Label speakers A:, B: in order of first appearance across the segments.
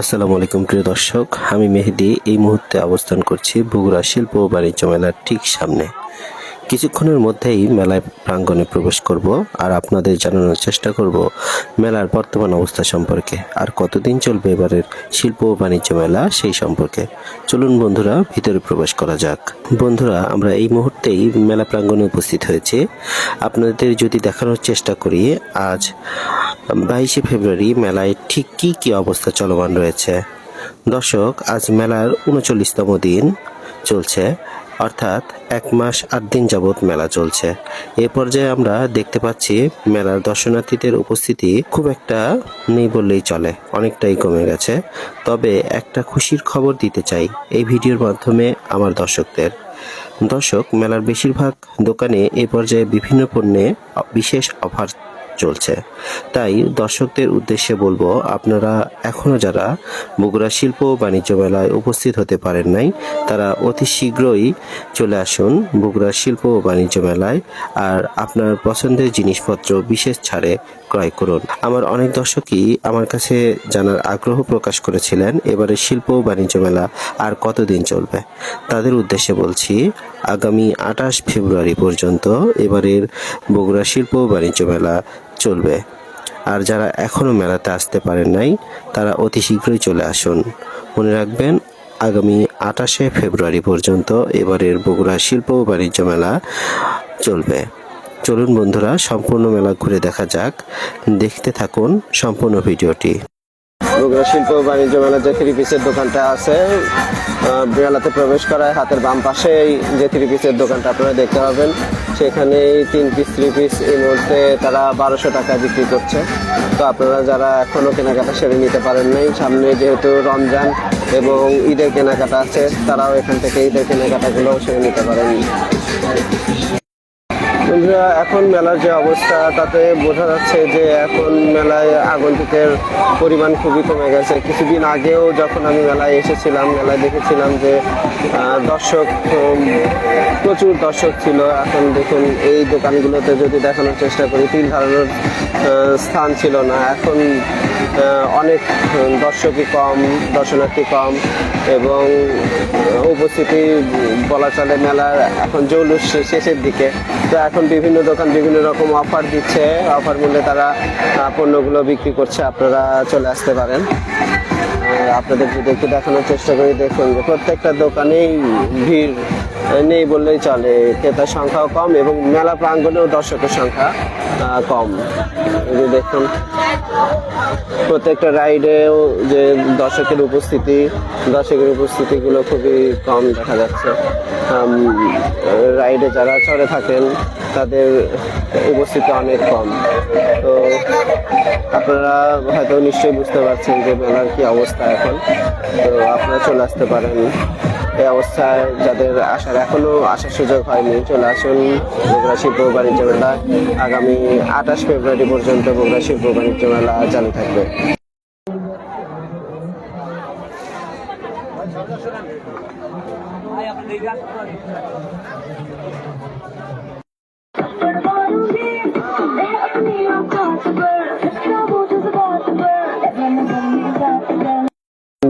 A: আসসালামু আলাইকুম, প্রিয় দর্শক। আমি মেহেদি, এই মুহূর্তে অবস্থান করছি বগুড়া শিল্প ও বাণিজ্য মেলার ঠিক সামনে। কিছুক্ষণের মধ্যেই মেলায় প্রাঙ্গণে প্রবেশ করব আর আপনাদের জানানোর চেষ্টা করব মেলার বর্তমান অবস্থা সম্পর্কে। আর কতদিন চলবে এবারের শিল্প ও বাণিজ্য মেলা সেই সম্পর্কে। চলুন বন্ধুরা, ভিতরে প্রবেশ করা যাক। বন্ধুরা, আমরা এই মুহূর্তেই মেলা প্রাঙ্গণে উপস্থিত হয়েছে। আপনাদের যদি দেখানোর চেষ্টা করি, আজ বাইশে ফেব্রুয়ারি মেলায় ঠিক কি কি অবস্থা চলমান রয়েছে? দর্শক, আজ মেলার উনচল্লিশতম দিন চলছে, অর্থাৎ এক মাস আট দিন যাবৎ মেলা চলছে। এ পর্যায়ে আমরা দেখতে পাচ্ছি মেলার দর্শনার্থীদের উপস্থিতি খুব একটা নেই বললেই চলে, অনেকটাই কমে গেছে। তবে একটা খুশির খবর দিতে চাই এই ভিডিওর মাধ্যমে আমার দর্শকদের। দর্শক, মেলার বেশিরভাগ দোকানে এ পর্যায়ে বিভিন্ন পণ্যে বিশেষ অফার চলছে। তাই দর্শকদের উদ্দেশ্যে বলব, আপনারা এখনও যারা বগুড়া শিল্প বাণিজ্য মেলায় উপস্থিত হতে পারেন নাই, তারা অতি শীঘ্রই চলে আসুন বগুড়া শিল্প ও বাণিজ্য মেলায় আর আপনার পছন্দের জিনিসপত্র বিশেষ ছাড়ে ক্রয় করুন। আমার অনেক দর্শকই আমার কাছে জানার আগ্রহ প্রকাশ করেছিলেন এবারে শিল্প ও বাণিজ্য মেলা আর কতদিন চলবে? তাদের উদ্দেশ্যে বলছি, আগামী আঠাশ ফেব্রুয়ারি পর্যন্ত এবারের বগুড়া শিল্প ও বাণিজ্য মেলা চলবে। আর যারা এখনও মেলাতে আসতে পারেন নাই, তারা অতি শীঘ্রই চলে আসুন। মনে রাখবেন, আগামী আঠাশে ফেব্রুয়ারি পর্যন্ত এবারের বগুড়া শিল্প ও বাণিজ্য মেলা চলবে। চলুন বন্ধুরা, সম্পূর্ণ মেলা ঘুরে দেখা যাক। দেখতে থাকুন সম্পূর্ণ ভিডিওটি।
B: বগুড়া শিল্প বাণিজ্য মেলা যে থ্রি পিসের দোকানটা আছে মেলাতে প্রবেশ করায় হাতের বাম পাশেই যে থ্রি পিসের দোকানটা আপনারা দেখতে পাবেন। সেখানে তিন পিস থ্রি পিস এই মুহূর্তে তারা বারোশো টাকা বিক্রি করছে। তো আপনারা যারা এখনও কেনাকাটা সেরে নিতে পারেন নাই, সামনে যেহেতু রমজান এবং ঈদের কেনাকাটা আছে, তারাও এখান থেকে ঈদের কেনাকাটাগুলোও সেরে নিতে পারেন। বন্ধুরা, এখন মেলার যে অবস্থা, তাতে বোঝা যাচ্ছে যে এখন মেলায় আগন্তুকের পরিমাণ খুবই কমে গেছে। কিছুদিন আগেও যখন আমি মেলায় এসেছিলাম, মেলায় দেখেছিলাম যে দর্শক প্রচুর দর্শক ছিল। এখন দেখুন, এই দোকানগুলোতে যদি দেখানোর চেষ্টা করি তিল ধারণের স্থান ছিল না। এখন অনেক দর্শকই কম, দর্শনার্থী কম এবং উপস্থিতি বলা চলে মেলার এখন জৌলুস শেষের দিকে। তো এখন বিভিন্ন দোকান বিভিন্ন রকম অফার দিচ্ছে। অফার মূল্যে তারা পণ্যগুলো বিক্রি করছে। আপনারা চলে আসতে পারেন। আপনাদের যদি একটু দেখানোর চেষ্টা করি, দেখুন যে প্রত্যেকটা দোকানেই ভিড় নেই বললেই চলে। ক্রেতার সংখ্যাও কম এবং মেলা প্রাঙ্গণেও দর্শকের সংখ্যা কম। দেখুন। প্রত্যেকটা রাইডেও যে দর্শকের উপস্থিতি, দর্শকের উপস্থিতিগুলো খুবই কম দেখা যাচ্ছে। রাইডে যারা চড়ে থাকেন, তাদের উপস্থিতি অনেক কম। তো আপনারা হয়তো নিশ্চয়ই বুঝতে পারছেন যে মেলার কি অবস্থা এখন। তো আপনারা চলে আসতে পারেন। এই অবস্থায় যাদের আসার এখনও আসার সুযোগ হয়নি, চলে আসুন বগুড়া শিল্প বাণিজ্য মেলা আগামী আঠাশ ফেব্রুয়ারি পর্যন্ত বগুড়া শিল্প বাণিজ্য মেলা চালু থাকবে।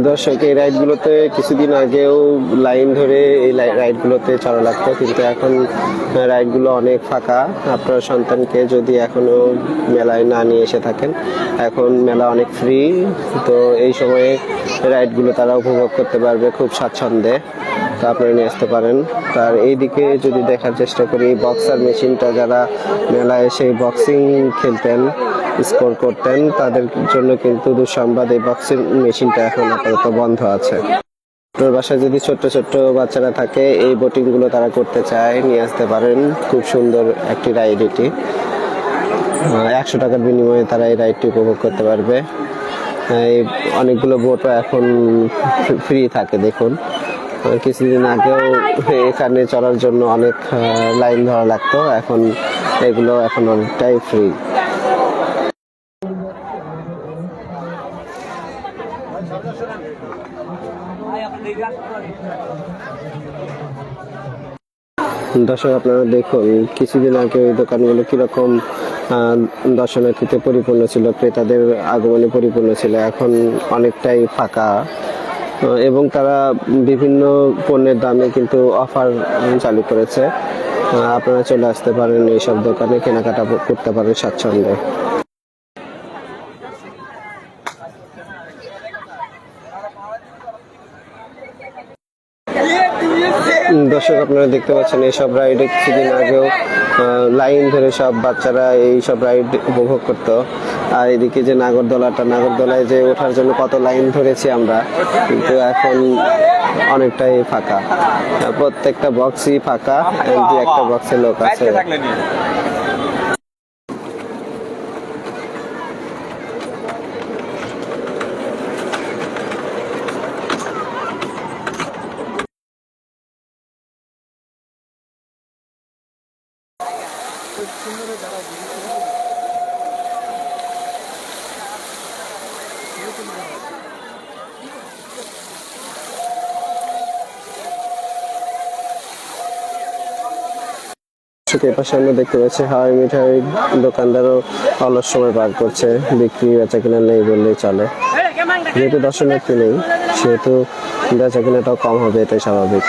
B: দর্শক, এই রাইডগুলোতে কিছুদিন আগেও লাইন ধরে এই রাইডগুলোতে চড়া লাগতো, কিন্তু এখন রাইডগুলো অনেক ফাঁকা। আপনার সন্তানকে যদি এখনও মেলায় না নিয়ে এসে থাকেন, এখন মেলা অনেক ফ্রি তো এই সময়ে রাইডগুলো তারা উপভোগ করতে পারবে খুব স্বাচ্ছন্দ্যে। তা আপনারা নিয়ে আসতে পারেন। তার এইদিকে যদি দেখার চেষ্টা করি বক্সার মেশিনটা যারা মেলায় এসে বক্সিং খেলতেন স্কোর করতেন, তাদের জন্য কিন্তু দুঃসংবাদ এই বক্সিং মেশিনটা এখন আপাতত বন্ধ আছে। তোর বাসায় যদি ছোট্ট ছোট্ট বাচ্চারা থাকে, এই বোটিংগুলো তারা করতে চায়, নিয়ে আসতে পারেন। খুব সুন্দর একটি রাইড এটি। একশো টাকার বিনিময়ে তারা এই রাইডটি উপভোগ করতে পারবে। এই অনেকগুলো বোটও এখন ফ্রি থাকে, দেখুন। কিছুদিন আগেও এখানে চলার জন্য অনেক লাইন ধরা লাগতো, এখন এগুলো এখন অনেকটাই ফ্রি। দর্শক, আপনারা দেখুন, কিছুদিন আগে ওই দোকানগুলো কীরকম দর্শনার্থীতে পরিপূর্ণ ছিল, ক্রেতাদের আগমনে পরিপূর্ণ ছিল, এখন অনেকটাই ফাঁকা। এবং তারা বিভিন্ন পণ্যের দামে কিন্তু অফার চালু করেছে। আপনারা চলে আসতে পারেন এইসব দোকানে, কেনাকাটা করতে পারেন স্বাচ্ছন্দ্যে। দর্শক আপনারা দেখতে পাচ্ছেন এইসব রাইডে কিছুদিন আগেও লাইন ধরে সব বাচ্চারা এই সব রাইড উপভোগ করত। আর এদিকে যে নাগরদোলাটা, নাগরদোলায় যে ওঠার জন্য কত লাইন ধরেছি আমরা, কিন্তু এখন অনেকটাই ফাঁকা। প্রত্যেকটা বক্সই ফাঁকা একটা বক্সে লোক আছে। এর পাশে আমরা দেখতে পাচ্ছি হাওয়াই মিঠাই দোকানদারও অলস সময় পার করছে, বিক্রি বেচা কিনা নেই বললেই চলে। যেহেতু দর্শনার্থী নেই, সেহেতু বেচা কিনাটাও কম হবে, এটাই স্বাভাবিক।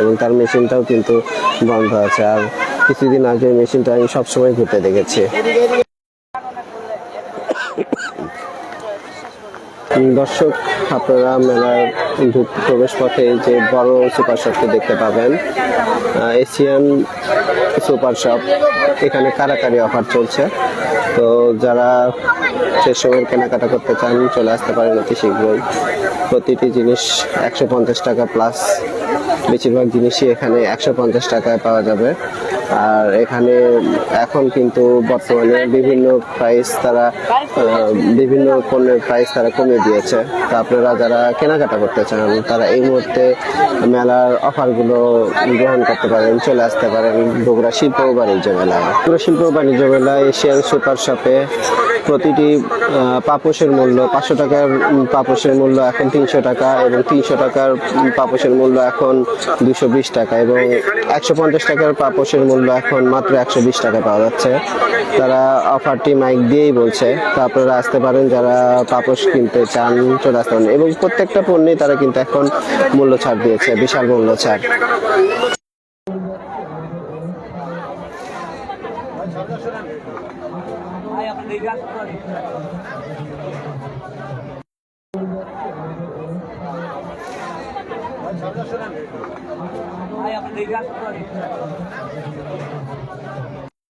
B: এবং তার মেশিনটাও কিন্তু বন্ধ আছে। আর কিছুদিন আগে মেশিনটা আমি সবসময় ঘুরতে দেখেছি। দর্শক, আপনারা মেলার প্রবেশ পথে যে বড় সুপার শপটি দেখতে পাবেন। এশিয়ান সুপার শপ, এখানে কারাকারি অফার চলছে। তো যারা সে সময় কেনাকাটা করতে চান, চলে আসতে পারেন অতি শীঘ্রই। প্রতিটি জিনিস একশো পঞ্চাশ টাকা প্লাস বেশিরভাগ জিনিসই এখানে একশো পঞ্চাশ টাকায় পাওয়া যাবে। আর এখানে এখন কিন্তু বর্তমানে বিভিন্ন প্রাইস তারা বিভিন্ন পণ্যের প্রাইস তারা কমিয়ে দিয়েছে। তা আপনারা যারা কেনাকাটা করতে চান তারা এই মুহূর্তে মেলার অফারগুলো গ্রহণ করতে পারেন, চলে আসতে পারেন বগুড়া শিল্প ও বাণিজ্য মেলায়। বগুড়া শিল্প ও বাণিজ্য মেলায় এশিয়ান সুপার শপে প্রতিটি পাপোশের মূল্য পাঁচশো টাকার পাপোশের মূল্য এখন তিনশো টাকা এবং তিনশো টাকার পাপোশের মূল্য এখন দুশো বিশ টাকা এবং একশো পঞ্চাশ টাকার পাপোশের মূল্য এখন মাত্র একশো বিশ টাকা পাওয়া যাচ্ছে। তারা অফারটি মাইক দিয়েই বলছে। তো আপনারা আসতে পারেন, যারা পাপোশ কিনতে চান, চলে আসতে পারেন এবং প্রত্যেকটা পণ্যেই তারা কিন্তু এখন মূল্য ছাড় দিয়েছে বিশাল মূল্য ছাড়।
C: ভাই আপনি